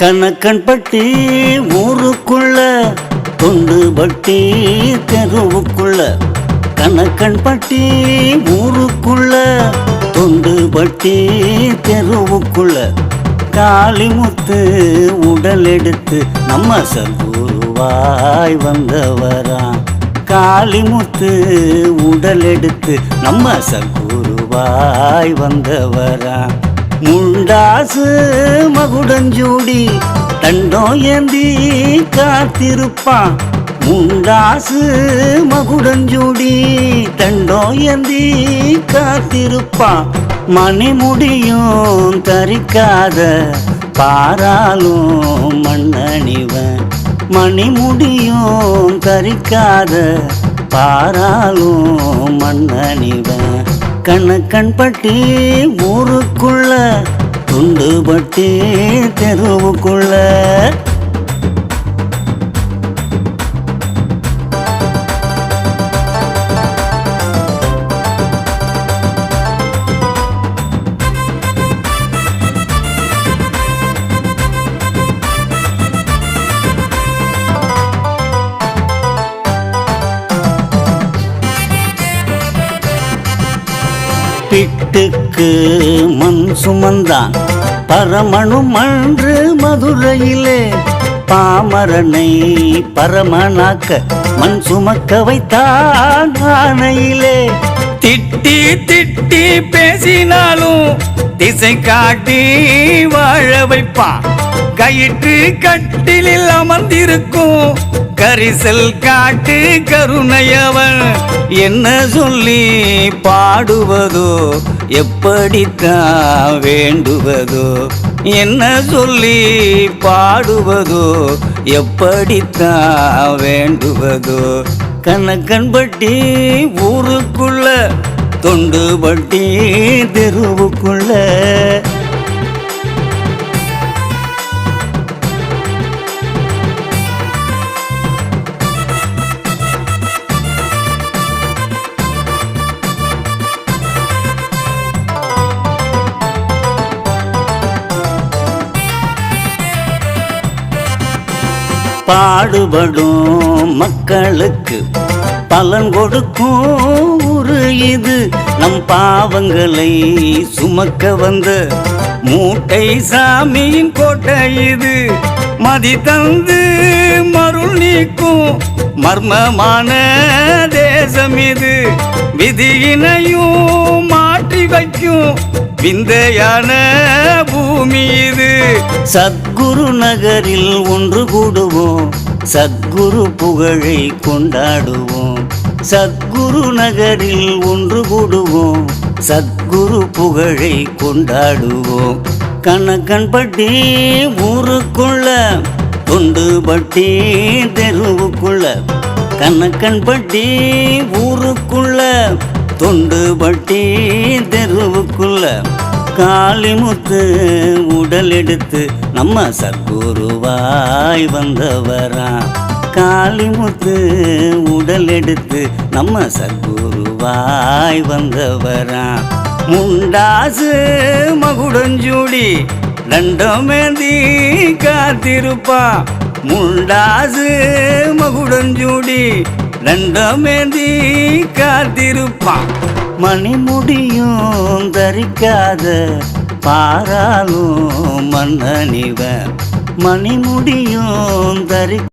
கணக்கன் பட்டி ஊருக்குள்ள தொண்டு பட்டி தெருவுக்குள்ள. கணக்கன் பட்டி ஊருக்குள்ள தொண்டு பட்டி தெருவுக்குள்ள. காளிமுத்து உடல் எடுத்து நம்ம சகுருவாய் வந்தவரான் காளிமுத்து உடல் எடுத்து நம்ம சகுருவாய் வந்தவரான் முண்டாசு மகுடஞ்சூடி தண்டோ ஏந்தி காத்திருப்பான். முண்டாசு மகுடஞ்சூடி தண்டோ ஏந்தி காத்திருப்பான். மணிமுடியும் தரிக்காத பாராலும் மண்ணணிவன் மணிமுடியும் தரிக்காத பாராலும் மண்ணணிவன் கண்ணக்கண் பட்டி ஊருக்குள்ள துண்டு பட்டி தெருவுக்குள்ள. பிட்டுக்கு மண் சுமந்தான். பரமணு மன்று மதுரையிலே பாமரனை பரமனாக்க மண் சுமக்க வைத்தான் ஆணையிலே திட்டி திட்டி பேசினாலும் திசை காட்டி வாழ வைப்பான். கயிற்று கட்டிலில் அமர்ந்திருக்கும். கரிசல் காட்டு கருணையவன் என்ன சொல்லி பாடுவதோ எப்படித்தான் வேண்டுவதோ என்ன சொல்லி பாடுவதோ எப்படித்தான் வேண்டுவதோ. கணக்கன்பட்டி ஊருக்குள்ள தொண்டு பட்டி தெருவுக்குள்ள பாடுபடும் மக்களுக்கு பலன் கொடுக்கும் ஒரு இது. நம் பாவங்களை சுமக்க வந்த மூட்டை சாமியின் கோட்டை இது. மதி தந்து மருள் நீக்கும் மர்மமான தேசம் இது. விதியினையும் மாற்றி வைக்கும் விந்தையான பூமி இது சத்குரு நகரில் ஒன்று கூடுவோம். சத்குரு புகழை கொண்டாடுவோம். சத்குரு நகரில் ஒன்று கூடுவோம். சத்குரு புகழை கொண்டாடுவோம். கணக்கன் பட்டி ஊருக்குள்ள தொண்டு பட்டி தெருவுக்குள்ள கணக்கன் பட்டி ஊருக்குள்ள தொண்டு பட்டி தெருவுக்குள்ள காளிமுத்து உடல் எடுத்து நம்ம சத்குருவாய் வந்தவரான் காளிமுத்து உடல் எடுத்து நம்ம சத்குருவாய் வந்தவரா. முண்டாசு மகுடஞ்சூடி தண்டமேந்தி காத்திருப்பா முண்டாசு மகுடஞ்சூடி ரெண்டமேந்தி காத்திருப்பான். மணிமுடியும் தரிக்காத பாராலும் மன்னனிவன் மணிமுடியும் தரி